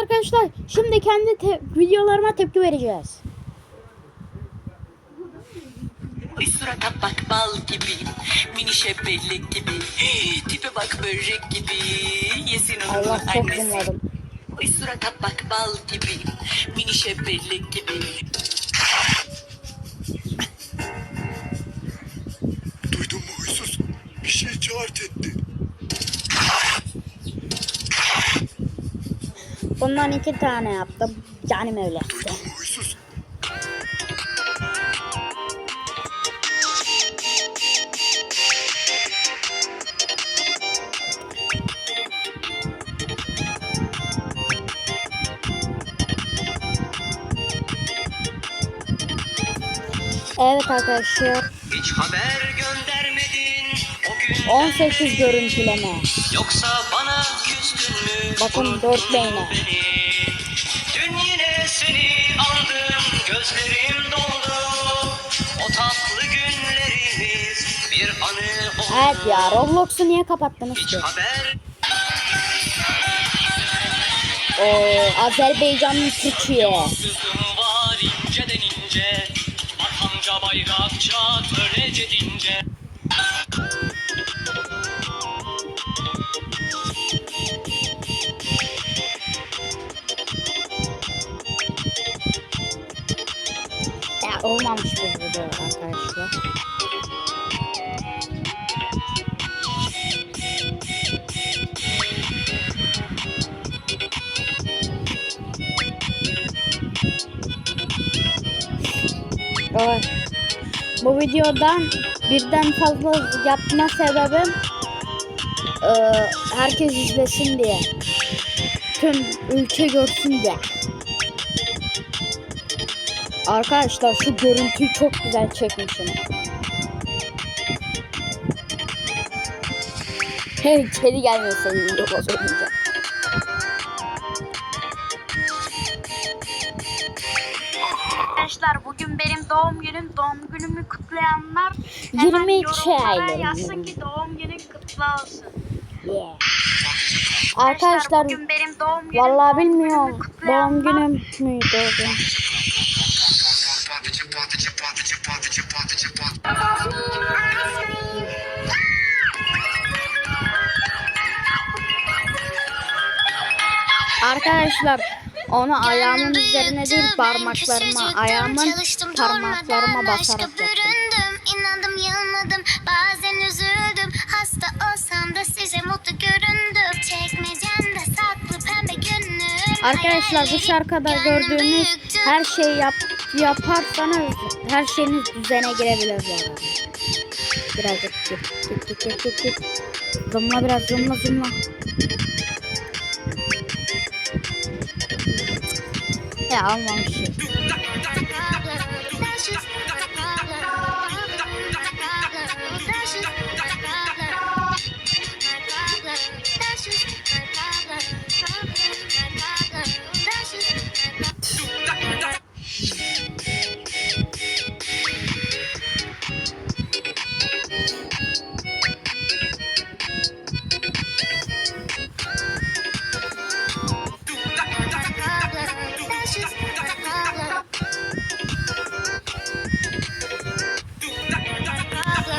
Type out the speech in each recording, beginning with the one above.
Arkadaşlar şimdi kendi te- videolarıma tepki vereceğiz. Oy surata bak bal gibi, mini şebelek gibi, tipe bak börek gibi, yesin onu Allah çok zımladım. Oy surata bak bal gibi, mini şebelek gibi. Bundan iki tane yaptım. Canım öyle. Evet arkadaşlar Hiç haber göndermedin o gün 18 görüntüleme. Yoksa bana Bakın dört beyne. Dün yine seni aldım gözlerim doldu O tatlı günlerimiz bir anı oldu Evet ya Roblox'u niye kapattınız Hiç ki? haber Oo, Azerbaycanlı Türkiye. Var inceden ince Vatanca bayrakça törece ince Ya olmamış bu video arkadaşlar. Evet. Bu videodan birden fazla yapma sebebim eee, herkes izlesin diye. Tüm ülke görsün diye. Arkadaşlar şu görüntüyü çok güzel çekmişim. Hey kedi gelmeseydi video bozulmayacak. Arkadaşlar bugün benim doğum günüm. Doğum günümü kutlayanlar 22 yorumlara yazsın ki doğum günün kutlu olsun. Yeah. Arkadaşlar bugün benim doğum günüm. vallahi bilmiyorum doğum günüm müydü Arkadaşlar onu ayağımın üzerine değil parmaklarıma, ayağımın parmaklarıma basarak büründüm, inandım yılmadım, bazen üzüldüm. Hasta olsam da size mutlu göründüm. Günlüğüm. Arkadaşlar bu şarkıda gördüğünüz her şeyi yap, yaparsanız her şeyiniz düzene girebilir bu arada. Birazcık git git git git git git. Zoomla biraz zoomla zoomla. Ya almamışım.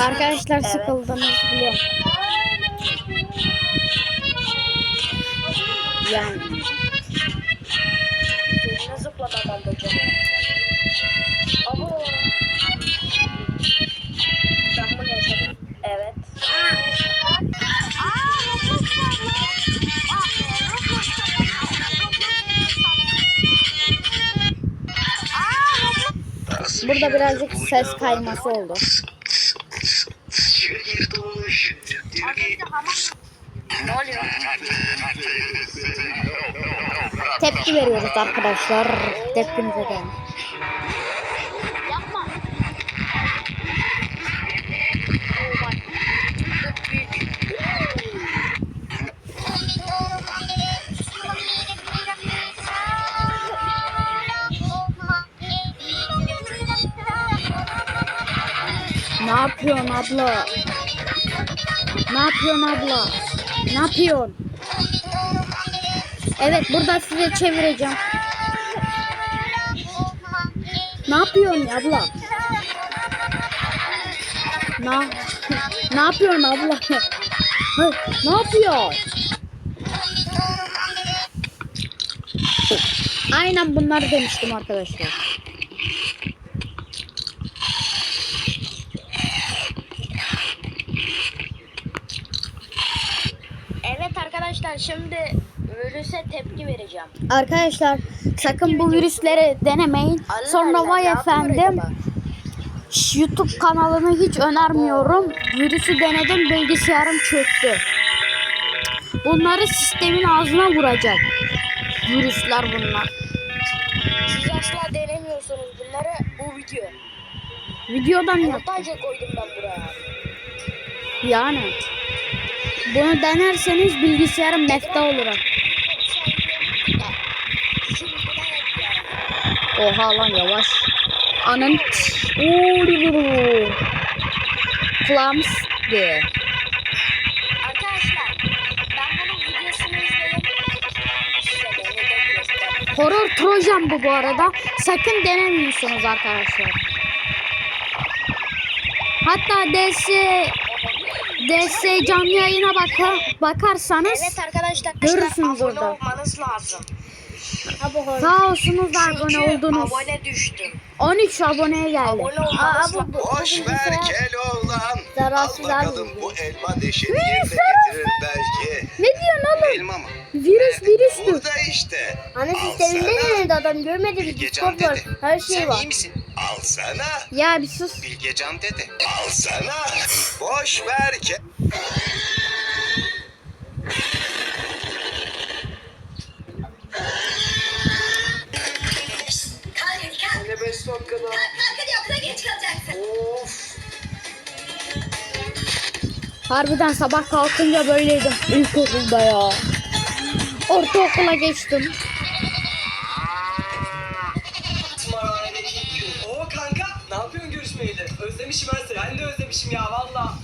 Arkadaşlar sıkıldınız biliyorum. Yani Ne zıpladı adam hocam? Abo. Ben bunu yaşadım. Evet. burada birazcık ses kayması oldu. Tepki veriyoruz arkadaşlar. Tepkimize gelin. Ne yapıyorsun abla? Ne yapıyorsun abla? Ne yapıyorsun? Evet burada size çevireceğim. Ne yapıyorsun abla? Ne, ne yapıyorsun abla? Hı, ne yapıyor? Aynen bunları demiştim arkadaşlar. Evet arkadaşlar şimdi virüse tepki vereceğim. Arkadaşlar sakın bu virüsleri denemeyin. Sonra vay efendim YouTube kanalını hiç önermiyorum. Virüsü denedim bilgisayarım çöktü. Bunları sistemin ağzına vuracak. Virüsler bunlar. Siz asla denemiyorsunuz bunları bu video. Videodan yap. Montajla koydum ben buraya. Yani. Bunu denerseniz bilgisayarım mefta olur. ha. Oha lan yavaş. Anın. De göstereyim. Horror Trojan bu bu arada. Sakın denemiyorsunuz arkadaşlar. Hatta DS DS canlı yayına baka, bakarsanız Evet arkadaşlar Görürsünüz abone orada. olmanız lazım. sağ olsunuz abone oldunuz. abone düştüm. 13 aboneye geldi. Abone olmanız lazım. Boş ver Keloğlan. Zararsız Al bakalım abi. bu elma neşeni yerine getirir belki. Ne diyorsun oğlum? Elma mı? Virüs virüstü. Burada işte. Anne sisteminde sana. denedi adam görmedi bir Discord var. dedi. Her şey Sen var. iyi misin? Al sana. Ya bir sus. Bilgecan dedi. Al sana. Boş ver ke... Anne 5 dakikada. Of. Harbiden sabah kalkınca böyleydim. İlkokulda ya. Ortaokula geçtim. Özlemişim ya valla.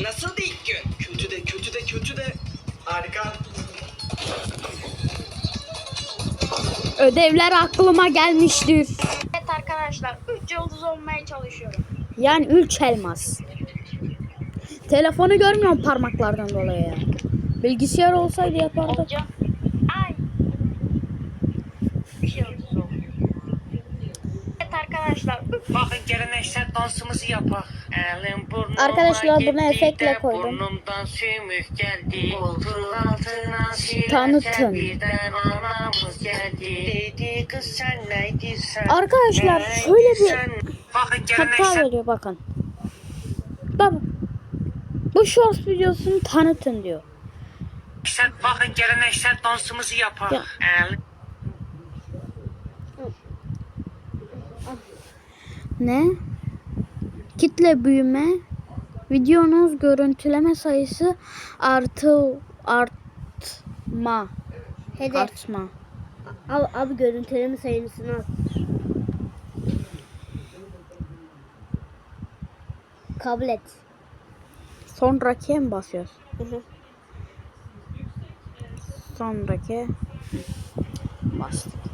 Nasıldı ilk gün? Kötü de kötü de kötü de. Harika. Ödevler aklıma gelmiştir. Evet arkadaşlar 3 yıldız olmaya çalışıyorum. Yani üç elmas. Telefonu görmüyorum parmaklardan dolayı ya. Bilgisayar olsaydı yapardı. Olacağım. Ay. Bir şey yıldız oldu. Evet arkadaşlar Bakın geleneksel dansımızı yapak. Elim burnuma Arkadaşlar bunu efektle koydum. Burnumdan sümük geldi. Koltuğun altına Tanıtın. birden anamız geldi. Dedi kız sen neydi sen? Arkadaşlar şöyle bir geleneksel veriyor bakın. Bak bu shorts videosunu tanıtın diyor. bakın geleneksel dansımızı yapak. Ya. Elim Ne? Kitle büyüme. Videonuz görüntüleme sayısı artı artma. Hedef. Artma. Al abi görüntüleme sayısını al. Kabul et. Sonraki mi basıyoruz? Hı hı. Sonraki bastık.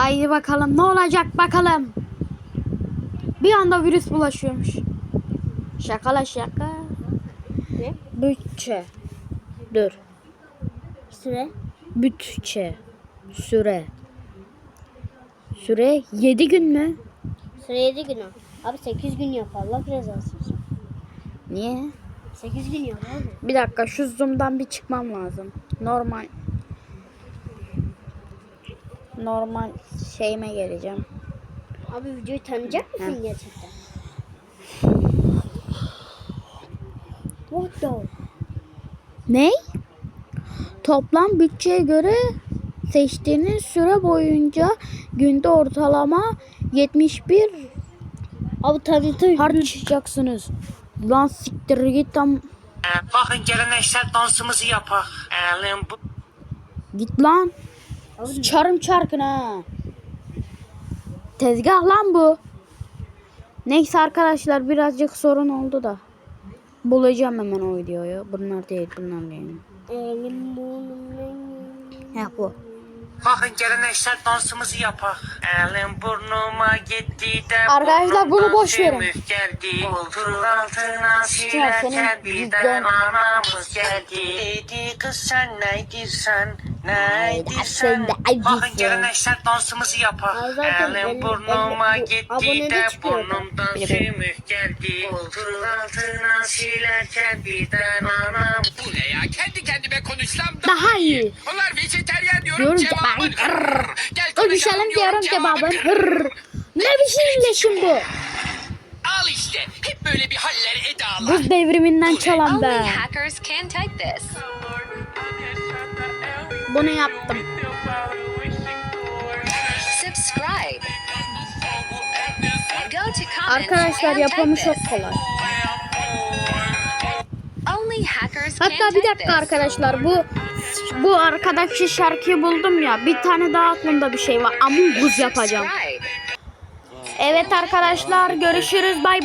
Haydi bakalım ne olacak bakalım. Bir anda virüs bulaşıyormuş. Şakala şaka. Ne? Bütçe. Dur. Süre. Bütçe. Süre. Süre 7 gün mü? Süre 7 gün. Abi 8 gün yap Allah biraz alsın. Niye? 8 gün yap abi. Bir dakika şu zoom'dan bir çıkmam lazım. Normal normal şeyime geleceğim. Abi videoyu tanıyacak mısın Hı. gerçekten? What the? Ne? Toplam bütçeye göre seçtiğiniz süre boyunca günde ortalama 71 Abi tanıtım. harcayacaksınız. Lan siktir git tam Bakın geleneksel dansımızı yapak. Bu git lan. Çarım çarkın ha. Tezgah lan bu. Neyse arkadaşlar birazcık sorun oldu da. Bulacağım hemen o videoyu. Bunlar değil bunlar değil. He bu. Bakın geleneksel dansımızı yapak. Elim burnuma gitti de Arkadaşlar bunu boş verin. geldi. Koltuğun altına silerken birden anamız geldi. Neydi kız sen neydirsen neydirsen. sen. Bakın geleneksel dansımızı yapak. Aa, zaten Elim burnuma gitti de burnumdan sümük geldi. Koltuğun altına silerken birden anam. Bu ne ya? Kendi kendime konuşsam Daha iyi. Onlar vejeteryan diyorum, cevabın. Gel Konuşalım diyorum cevabın. Ne biçimleşim bu? Al işte. Hep böyle bir haller edalar. Buz devriminden çalan Only be. hackers can type this. Bunu yaptım. Arkadaşlar yapımı çok kolay. Hatta bir dakika arkadaşlar bu bu arkadaki şarkıyı buldum ya. Bir tane daha aklımda bir şey var. Among Us yapacağım. Evet arkadaşlar görüşürüz bay bay.